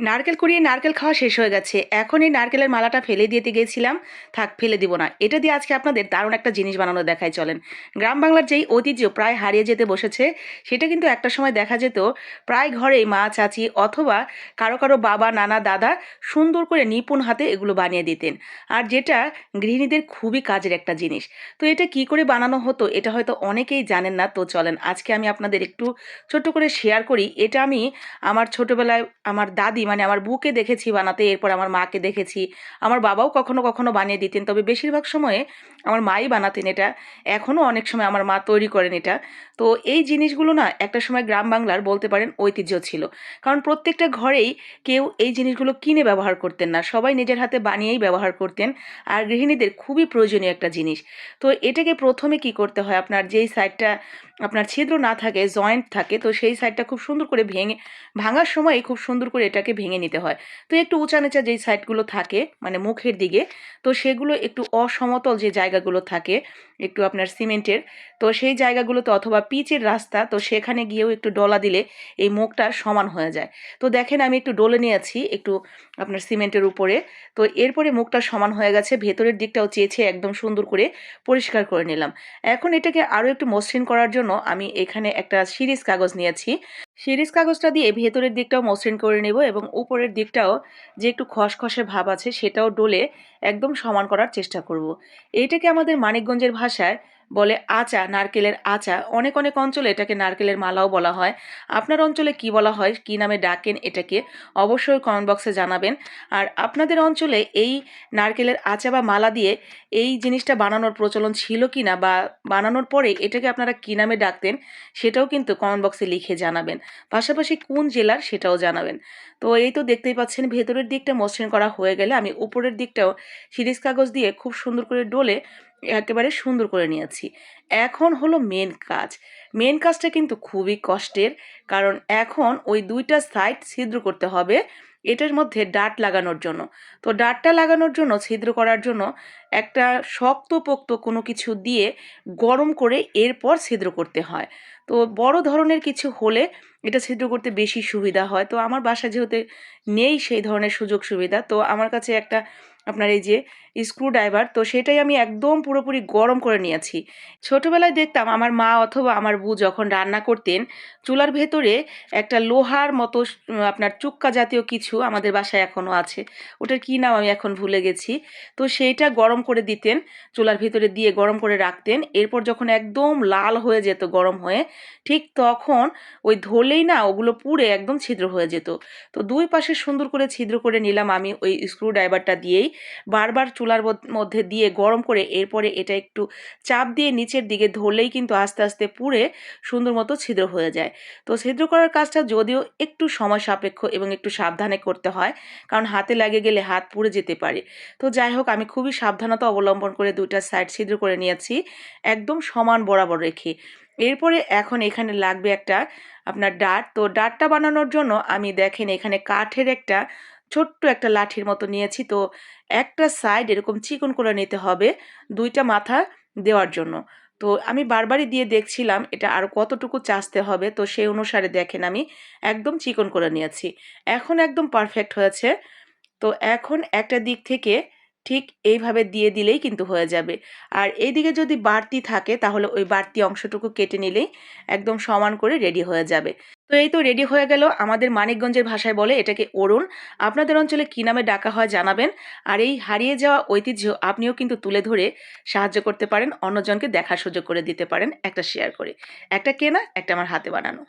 নারকেল কুড়িয়ে নারকেল খাওয়া শেষ হয়ে গেছে। এখন এই নারকেলের মালাটা ফেলে দিতে গিয়েছিলাম থাক, ফেলে দিব না। এটা দিয়ে আজকে আপনাদের দারুণ একটা জিনিস বানানো দেখায়, চলেন। গ্রাম বাংলার যেই ঐতিহ্য প্রায় হারিয়ে যেতে বসেছে, সেটা কিন্তু একটা সময় দেখা যেত প্রায় ঘরেই মা, চাচি অথবা কারও কারও বাবা, নানা, দাদা সুন্দর করে নিপুণ হাতে এগুলো বানিয়ে দিতেন। আর যেটা গৃহিণীদের খুবই কাজের একটা জিনিস। তো এটা কি করে বানানো হতো, এটা হয়তো অনেকেই জানেন না। তো চলেন, আজকে আমি আপনাদের একটু ছোট্ট করে শেয়ার করি। এটা আমি আমার ছোটোবেলায় আমার দাদি মানে আমার বুকে দেখেছি বানাতে, এরপর আমার মাকে দেখেছি। আমার বাবাও কখনো কখনো বানিয়ে দিতেন, তবে বেশিরভাগ সময়ে আমার মাই বানাতেন এটা। এখনও অনেক সময় আমার মা তৈরি করেন এটা। তো এই জিনিসগুলো না একটা সময় গ্রাম বাংলার বলতে পারেন ঐতিহ্য ছিল। কারণ প্রত্যেকটা ঘরেই কেউ এই জিনিসগুলো কিনে ব্যবহার করতেন না। সবাই নিজের হাতে বানিয়েই ব্যবহার করতেন। আর গৃহিণীদের খুবই প্রয়োজনীয় একটা জিনিস। তো এটাকে প্রথমে কি করতে হয়? আপনার যেই সাইডটা আপনার ছিদ্র না থাকে, জয়েন্ট থাকে, তো সেই সাইডটা খুব সুন্দর করে ভেঙে, ভাঙার সময় খুব সুন্দর করে এটাকে ভেঙে নিতে হয়। তো একটু উঁচা নিচা যেই সাইডগুলো থাকে মানে মুখের দিকে, তো সেগুলো একটু অসমতল যে জায়গাগুলো থাকে, একটু আপনার সিমেন্টের, তো সেই জায়গাগুলোতে অথবা পিচের রাস্তা, তো সেখানে গিয়েও একটু ডলা দিলে এই মুখটা সমান হয়ে যায়। তো দেখেন আমি একটু ডলে নিয়েছি, একটু আপনার সিমেন্টের উপরে, তো এরপরে মুখটা সমান হয়ে গেছে, ভেতরের দিকটাও চেয়েছে একদম সুন্দর করে পরিষ্কার করে নিলাম। এখন এটাকে আরও একটু মসৃণ করার জন্য আমি এখানে একটা সিরিজ কাগজ নিয়েছি। সিরিজ কাগজটা দিয়ে ভেতরের দিকটাও মসৃণ করে নেব এবং উপরের দিকটাও যে একটু খসখসে ভাব আছে সেটাও ডলে একদম সমান করার চেষ্টা করব। এইটাকে আমাদের মানিকগঞ্জের ভাষায় বলে আচা, নারকেলের আচা। অনেক অনেক অঞ্চলে এটাকে নারকেলের মালাও বলা হয়। আপনার অঞ্চলে কি বলা হয়? কি নামে ডাকেন এটাকে? অবশ্যই কমেন্ট বক্সে জানাবেন। আর আপনাদের অঞ্চলে এই নারকেলের আচা বা মালা দিয়ে এই জিনিসটা বানানোর প্রচলন ছিল কি না বা বানানোর পরে এটাকে আপনারা কী নামে ডাকতেন, সেটাও কিন্তু কমেন্ট বক্সে লিখে জানাবেন। পাশাপাশি কোন জেলার সেটাও জানাবেন। তো এই তো দেখতেই পাচ্ছেন, ভেতরের দিকটা মসৃণ করা হয়ে গেলে আমি উপরের দিকটাও সিরিজ কাগজ দিয়ে খুব সুন্দর করে ডলে একেবারে সুন্দর করে নিয়েছি। এখন হলো মেন কাজ। মেন কাজটা কিন্তু খুবই কষ্টের, কারণ এখন ওই দুইটা সাইড ছিদ্র করতে হবে, এটার মধ্যে ডাট লাগানোর জন্য। তো ডাটটা লাগানোর জন্য, ছিদ্র করার জন্য একটা শক্তপোক্ত কোনো কিছু দিয়ে গরম করে এরপর ছিদ্র করতে হয়। তো বড় ধরনের কিছু হলে এটা ছিদ্র করতে বেশি সুবিধা হয়। তো আমার বাসা যেহেতু নেই সেই ধরনের সুযোগ সুবিধা তো আমার কাছে একটা আপনার এই যে স্ক্রু ড্রাইভার তো সেটাই আমি একদম পুরোপুরি গরম করে নিয়েছি। ছোটোবেলায় দেখতাম আমার মা অথবা আমার বউ যখন রান্না করতেন, চুলার ভেতরে একটা লোহার মতো আপনার চুক্কা জাতীয় কিছু আমাদের বাসায় এখনও আছে। ওটার কী নাম আমি এখন ভুলে গেছি। তো সেইটা গরম করে দিতেন, চুলার ভেতরে দিয়ে গরম করে রাখতেন। এরপর যখন একদম লাল হয়ে যেত গরম হয়ে, ঠিক তখন ওই ধরলেই না ওগুলো পুড়ে একদম ছিদ্র হয়ে যেত। তো দুই পাশে সুন্দর করে ছিদ্র করে নিলাম আমি ওই স্ক্রু ড্রাইভারটা দিয়েই। বারবার চুলার মধ্যে দিয়ে গরম করে এরপরে এটা একটু চাপ দিয়ে নিচের দিকে ধরলেই কিন্তু আস্তে আস্তে পুড়ে সুন্দর মতো ছিদ্র হয়ে যায়। তো ছিদ্র করার কাজটা যদিও একটু সময় সাপেক্ষ এবং একটু সাবধানে করতে হয়, কারণ হাতে লাগে গেলে হাত পুড়ে যেতে পারে। তো যাই হোক, আমি খুবই সাবধানতা অবলম্বন করে দুইটা সাইড ছিদ্র করে নিয়েছি, একদম সমান বরাবর রেখে। এরপরে এখন এখানে লাগবে একটা আপনার ডাট। তো ডাটটা বানানোর জন্য আমি দেখেন এখানে কাঠের একটা ছোট্ট একটা লাঠির মতো নিয়েছি। তো একটা সাইড এরকম চিকন করে নিতে হবে দুইটা মাথা দেওয়ার জন্য। তো আমি বারবারই দিয়ে দেখছিলাম এটা আর কতটুকু চাচতে হবে। তো সেই অনুসারে দেখেন আমি একদম চিকন করে নিয়েছি। এখন একদম পারফেক্ট হয়েছে। তো এখন একটা দিক থেকে ঠিক এইভাবে দিয়ে দিলেই কিন্তু হয়ে যাবে। আর এইদিকে যদি বাড়তি থাকে তাহলে ওই বাড়তি অংশটুকু কেটে নিলেই একদম সমান করে রেডি হয়ে যাবে। তো এই তো রেডি হয়ে গেল। আমাদের মানিকগঞ্জের ভাষায় বলে এটাকে অরুণ। আপনাদের অঞ্চলে কী নামে ডাকা হয় জানাবেন। আর এই হারিয়ে যাওয়া ঐতিহ্য আপনিও কিন্তু তুলে ধরে সাহায্য করতে পারেন। অন্যজনকে দেখার সুযোগ করে দিতে পারেন। একটা শেয়ার করে। একটা কেনা, একটা আমার হাতে বানানো।